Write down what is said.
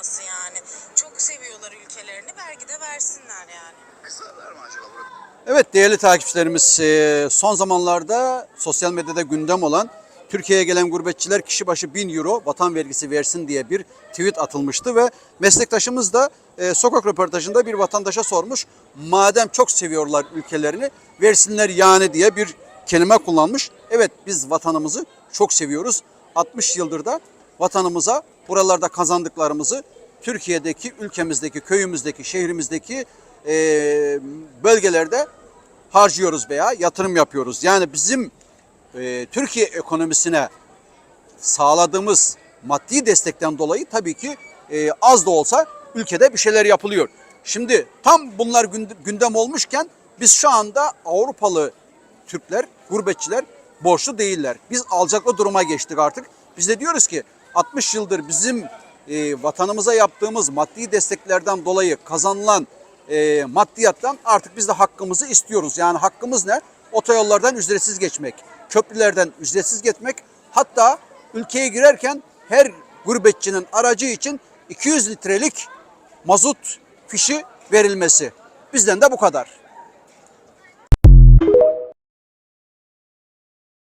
olması yani. Çok seviyorlar ülkelerini. Vergi de versinler yani. Kısarlar mı acaba burada? Evet değerli takipçilerimiz e, son zamanlarda sosyal medyada gündem olan Türkiye'ye gelen gurbetçiler kişi başı 1000 euro vatan vergisi versin diye bir tweet atılmıştı ve meslektaşımız da e, sokak röportajında bir vatandaşa sormuş. Madem çok seviyorlar ülkelerini versinler yani diye bir kelime kullanmış. Evet biz vatanımızı çok seviyoruz. 60 yıldır da vatanımıza buralarda kazandıklarımızı Türkiye'deki, ülkemizdeki, köyümüzdeki, şehrimizdeki e, bölgelerde harcıyoruz veya yatırım yapıyoruz. Yani bizim e, Türkiye ekonomisine sağladığımız maddi destekten dolayı tabii ki e, az da olsa ülkede bir şeyler yapılıyor. Şimdi tam bunlar günd- gündem olmuşken biz şu anda Avrupalı Türkler, gurbetçiler borçlu değiller. Biz alacaklı duruma geçtik artık. Biz de diyoruz ki 60 yıldır bizim e, vatanımıza yaptığımız maddi desteklerden dolayı kazanılan e, maddiyattan artık biz de hakkımızı istiyoruz. Yani hakkımız ne? Otoyollardan ücretsiz geçmek, köprülerden ücretsiz geçmek, hatta ülkeye girerken her gurbetçinin aracı için 200 litrelik mazot fişi verilmesi. Bizden de bu kadar.